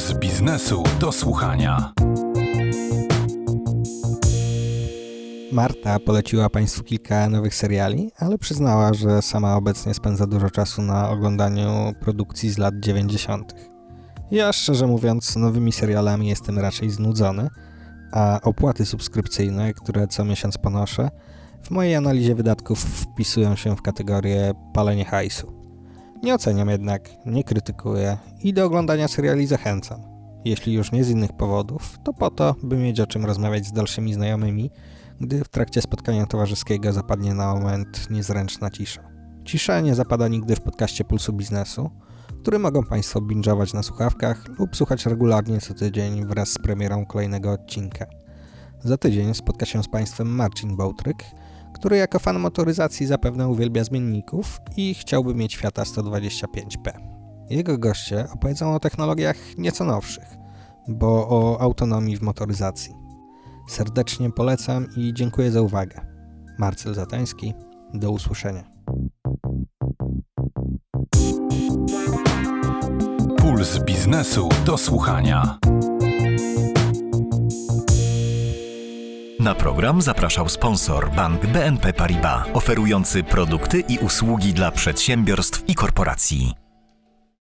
Puls biznesu do słuchania. Marta poleciła Państwu kilka nowych seriali, ale przyznała, że sama obecnie spędza dużo czasu na oglądaniu produkcji z lat 90. Ja szczerze mówiąc, nowymi serialami jestem raczej znudzony, a opłaty subskrypcyjne, które co miesiąc ponoszę, w mojej analizie wydatków wpisują się w kategorię palenie hajsu. Nie oceniam jednak, nie krytykuję i do oglądania seriali zachęcam. Jeśli już nie z innych powodów, to po to, by mieć o czym rozmawiać z dalszymi znajomymi, gdy w trakcie spotkania towarzyskiego zapadnie na moment niezręczna cisza. Cisza nie zapada nigdy w podcaście Pulsu Biznesu, który mogą Państwo binge'ować na słuchawkach lub słuchać regularnie co tydzień wraz z premierą kolejnego odcinka. Za tydzień spotka się z Państwem Marcin Bołtryk, który jako fan motoryzacji zapewne uwielbia zmienników i chciałby mieć Fiata 125P. Jego goście opowiedzą o technologiach nieco nowszych, bo o autonomii w motoryzacji. Serdecznie polecam i dziękuję za uwagę. Marcel Zatański, do usłyszenia. Puls biznesu do słuchania. Na program zapraszał sponsor bank BNP Paribas, oferujący produkty i usługi dla przedsiębiorstw i korporacji.